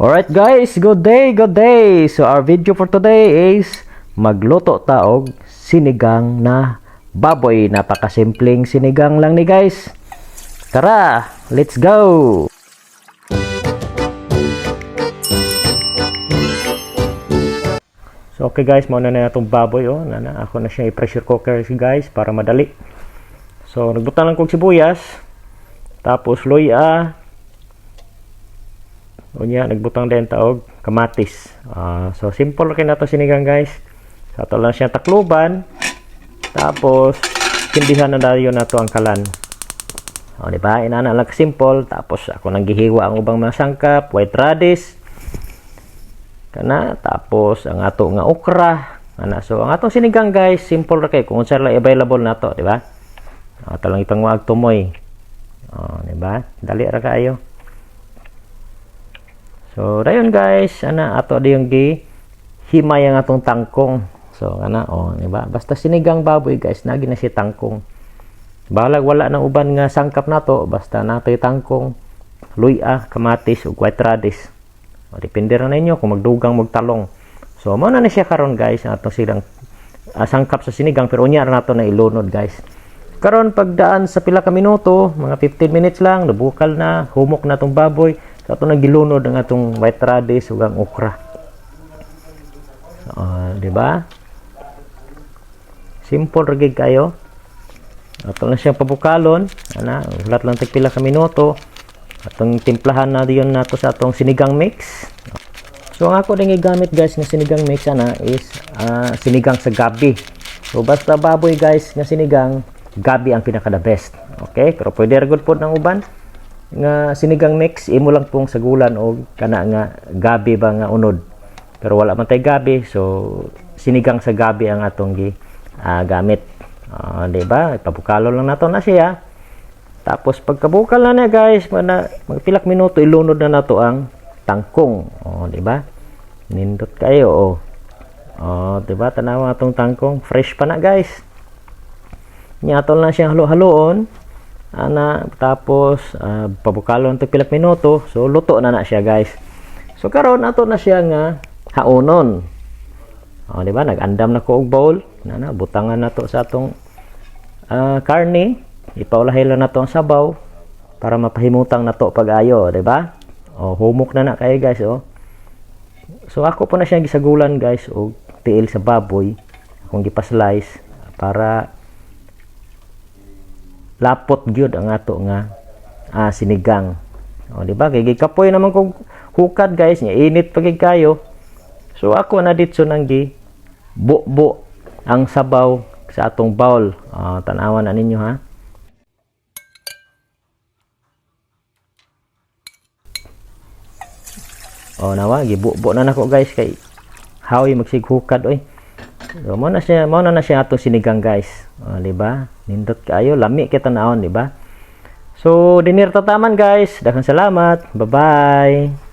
Alright guys, good day, good day. So our video for today is magluto taog sinigang na baboy. Napakasimpleng sinigang lang ni guys. Tara, let's go! So okay guys, mauna na itong baboy oh. Nana, ako na siya i-pressure cooker guys para madali. So nagbutang lang kong sibuyas. Tapos luya. Unya nagbutang din taog kamatis. Ah, so simple kay nato sinigang guys. Sa ato lang siya takluban. Tapos kindihan na dayo nato ang kalan. O, di ba? Inana lang simple. Tapos ako nang gihiwa ang ubang mga sangkap, white radish, kana tapos ang ato nga okra ana so ang atong sinigang guys simple ra kay kung unsa lang available nato di ba ato lang ipangwag tumoy oh di ba dali ra kayo so dayon guys ana ato di yung gi himay ang atong tangkong so ana oh di ba basta sinigang baboy guys nagi na si tangkong balag wala na uban nga sangkap nato basta natoy tangkong luya kamatis ug white radish o, depende ra ninyo kung magdugang magtalong. So, mo na na siya karon guys, atong silang uh, sangkap sa sinigang pero unya ra nato na ilunod guys. Karon pagdaan sa pila ka minuto, mga 15 minutes lang, nabukal na, humok na tong baboy. So, ato na gilunod ang atong white radish ug ang okra. So, uh, di ba? Simple ra gid kayo. Ato na siyang pabukalon, ana, ulat lang tag pila ka minuto. Atong timplahan na diyon nato sa atong sinigang mix. So ang ako ding gamit guys nga sinigang mix ana is ah, sinigang sa gabi. So basta baboy guys nga sinigang, gabi ang pinaka the best. Okay? Pero pwede ra gud pod ng uban nga sinigang mix imo lang pong sagulan o kana nga gabi ba nga unod. Pero wala man tay gabi so sinigang sa gabi ang atong gi ah, gamit. Ah, di ba? Ipabukalo lang nato na siya. Tapos pagkabukal na niya guys, mana magpilak minuto ilunod na nato ang tangkong. Oh, di ba? Nindot kayo oh. Oh, di ba? Tanawa atong tangkong, fresh pa na guys. Nyatol na siyang halo-haloon. Ana tapos ah, pabukalon to pilak minuto. So luto na na siya guys. So karon ato na siya nga haonon. Oh, di ba? Nag-andam na ko og bowl. Nana butangan nato sa atong ah, karne ipaulahay lang nato ang sabaw para mapahimutang nato pag-ayo, di ba? O humok na na kayo guys, oh. So ako po na siya gisagulan guys og tiil sa baboy akong gipa-slice para lapot gyud ang ato nga ah, sinigang. O di ba? Kay gikapoy naman kog hukad guys, nya init pa gid kayo. So ako na ditso nang gi buo ang sabaw sa atong bowl. Ah, tanawan na ninyo ha. Oh nawa gibubo na nako guys kay hawi magsighukad oy. So mo na siya mo na na siya ato sinigang guys. Oh, di ba? Nindot kayo lami kita naon di ba? So dinir tataman guys. Daghang salamat. Bye-bye.